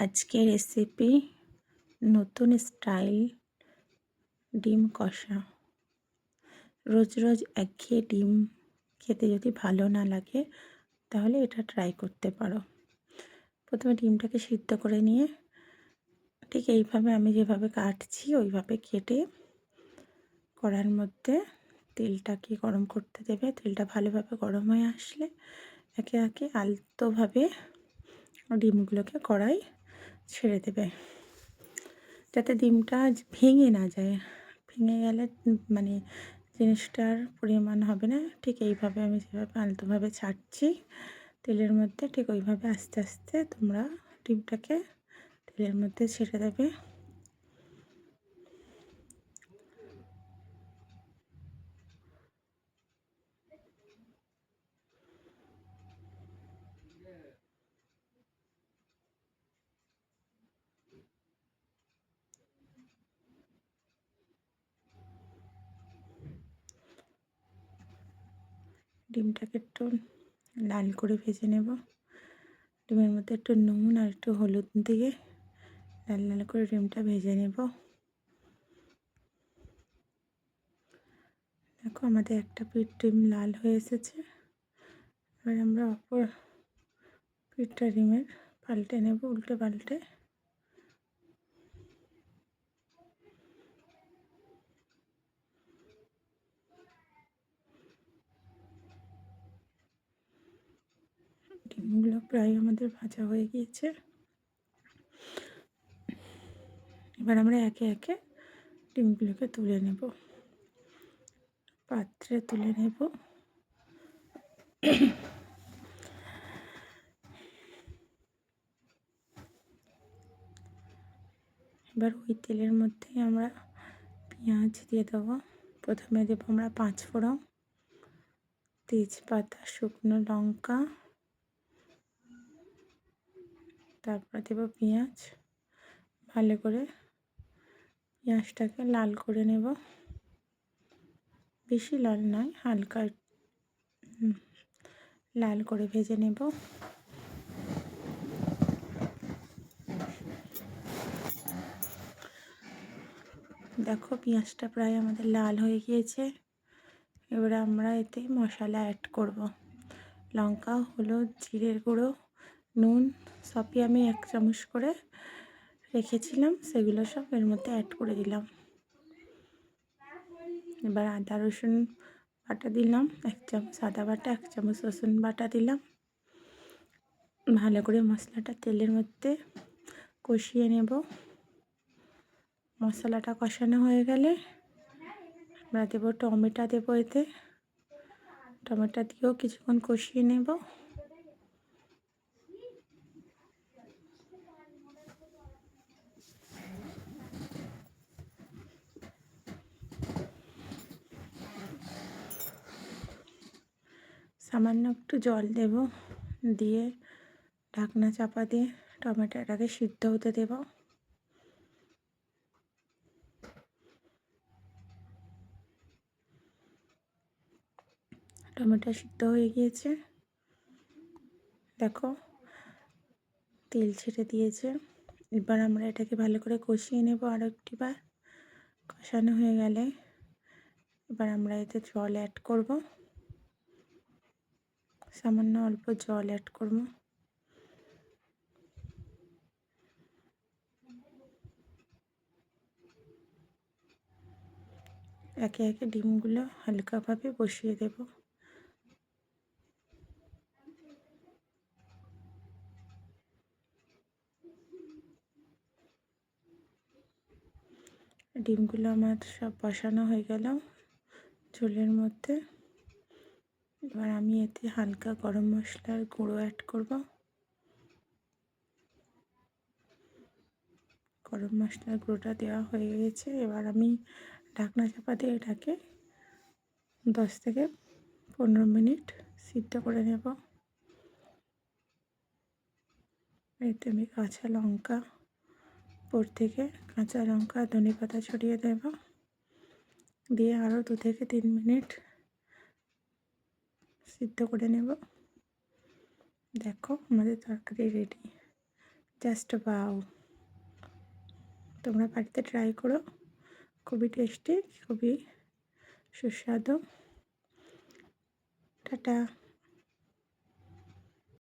আজকে রেসিপি নতুন স্টাইল ডিম কষা। রোজ রোজ একঘেয়ে ডিম খেতে যদি ভালো না লাগে, তাহলে এটা ট্রাই করতে পারো। প্রথমে ডিমটাকে সিদ্ধ করে নিয়ে ঠিক এইভাবে আমি যেভাবে কাটছি, ওইভাবে কেটে কড়ার মধ্যে তেলটাকে গরম করতে দেবে। তেলটা ভালোভাবে গরম হয়ে আসলে একে একে আলতোভাবে ডিমগুলোকে কড়াই ছেড়ে দেবে। যাতে ডিমটা ভেঙে না যায়। ভেঙে গেলে মানে জিনিসটার পরিমাণ হবে না। ঠিক এইভাবে আমি যেভাবে আলতোভাবে ছাড়ছি, তেলের মধ্যে ঠিক ওইভাবে আস্তে আস্তে তোমরা ডিমটাকে তেলের মধ্যে ছেড়ে দেবে। ডিমটাকে একটু লাল করে ভেজে নেব। ডিমের মধ্যে একটু নুন আর একটু হলুদ দিয়ে লাল লাল করে ডিমটা ভেজে নেব। দেখো আমাদের একটা পিঠ ডিম লাল হয়ে এসেছে। এবার আমরা অপর পিঠটা ডিমের পাল্টে নেব, উল্টে পাল্টে ডিমগুলো প্রায় আমাদের ভাজা হয়ে গিয়েছে। এবার আমরা একে একে ডিমগুলোকে তুলে নেব। পাত্রে তুলে নেব। এবার ওই তেলের মধ্যেই আমরা পেঁয়াজ দিয়ে দেবো। প্রথমে দেবো আমরা পাঁচ ফোড়ন তেজপাতা, শুকনো লঙ্কা তারপর দেবো পেঁয়াজ। ভালো করে পেঁয়াজটাকে লাল করে নেব। বেশি লাল নয়, হালকা লাল করে ভেজে নেব। দেখো পেঁয়াজটা প্রায় আমাদের লাল হয়ে গিয়েছে। এবারে আমরা এতে মশলা অ্যাড করব। লঙ্কা, হলুদ, জিরের গুঁড়ো নুন, সবই আমি এক চামচ করে রেখেছিলাম, সেগুলো সব এর মধ্যে অ্যাড করে দিলাম। এবার আদা, রসুন বাটা দিলাম, এক চামচ আদা বাটা, এক চামচ রসুন বাটা দিলাম। ভালো করে মশলাটা তেলের মধ্যে কষিয়ে নেব। মশলাটা কষানো হয়ে গেলে আমরা দেবো টমেটো, দেবো এতে। টমেটো দিয়েও কিছুক্ষণ কষিয়ে নেব। সামান্য একটু জল দেব, দিয়ে ঢাকনা চাপা দিয়ে টমেটোটাকে সিদ্ধ হতে দেব। টমেটো সিদ্ধ হয়ে গিয়েছে। দেখো, তেল ছেড়ে দিয়েছে। এবার আমরা এটাকে ভালো করে কষিয়ে নেব আরও একটি বার। কষানো হয়ে গেলে এবার আমরা এতে জল অ্যাড করব। সামান্য অল্প জল অ্যাড করব। একে একে ডিমগুলো হালকাভাবে বসিয়ে দেব। ডিমগুলো আমার সব বসানো হয়ে গেল। ঝোলের মধ্যে এবার আমি এতে হালকা গরম মশলার গুঁড়ো অ্যাড করব। গরম মশলার গুঁড়োটা দেওয়া হয়ে গেছে। এবার আমি ঢাকনা চাপা দিয়ে এটাকে দশ থেকে পনেরো মিনিট সিদ্ধ করে নেব। এতে আমি কাঁচা লঙ্কা, উপর থেকে কাঁচা লঙ্কা ধনে পাতা ছড়িয়ে দেব। দিয়ে আরও দু থেকে তিন মিনিট সিদ্ধ করে নেব। দেখো আমাদের তরকারি রেডি জাস্ট পাও তোমরা বাড়িতে ট্রাই করো। খুবই টেস্টি খুবই সুস্বাদু। টাটা।